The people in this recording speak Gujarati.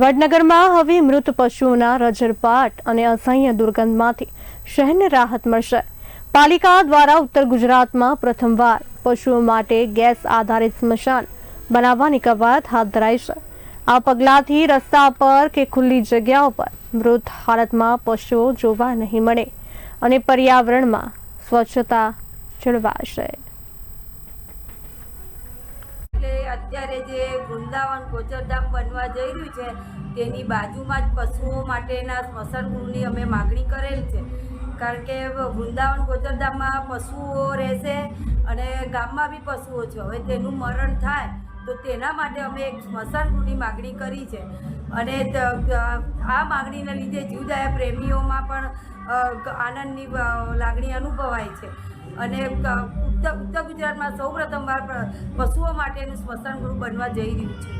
વડનગરમાં હવે મૃત પશુઓના રજરપાટ અને અસહ્ય દુર્ગંધમાંથી શહેરને રાહત મળશે. પાલિકા દ્વારા ઉત્તર ગુજરાતમાં પ્રથમવાર પશુઓ માટે ગેસ આધારિત સ્મશાન બનાવવાની કવાયત હાથ ધરાઈ છે. આ પગલાંથી રસ્તા પર કે ખુલ્લી જગ્યાઓ પર મૃત હાલતમાં પશુઓ જોવા નહીં મળે અને પર્યાવરણમાં સ્વચ્છતા જળવાશે. અત્યારે જે વૃંદાવન ગોચરધામ બનવા જઈ રહ્યું છે, તેની બાજુમાં જ પશુઓ માટેના સ્મશાન ગૃહની અમે માગણી કરેલ છે. કારણ કે વૃંદાવન ગોચરધામમાં પશુઓ રહેશે અને ગામમાં બી પશુઓ છે. હવે તેનું મરણ થાય તો તેના માટે અમે એક સ્મશાન ગૃહની માગણી કરી છે. અને આ માગણીને લીધે જીવદયા પ્રેમીઓમાં પણ આનંદની લાગણી અનુભવાય છે. અને ઉત્તર ઉત્તર ગુજરાતમાં સૌ પ્રથમવાર પશુઓ માટેનું સ્મશાન ગૃહ બનવા જઈ રહ્યું છે.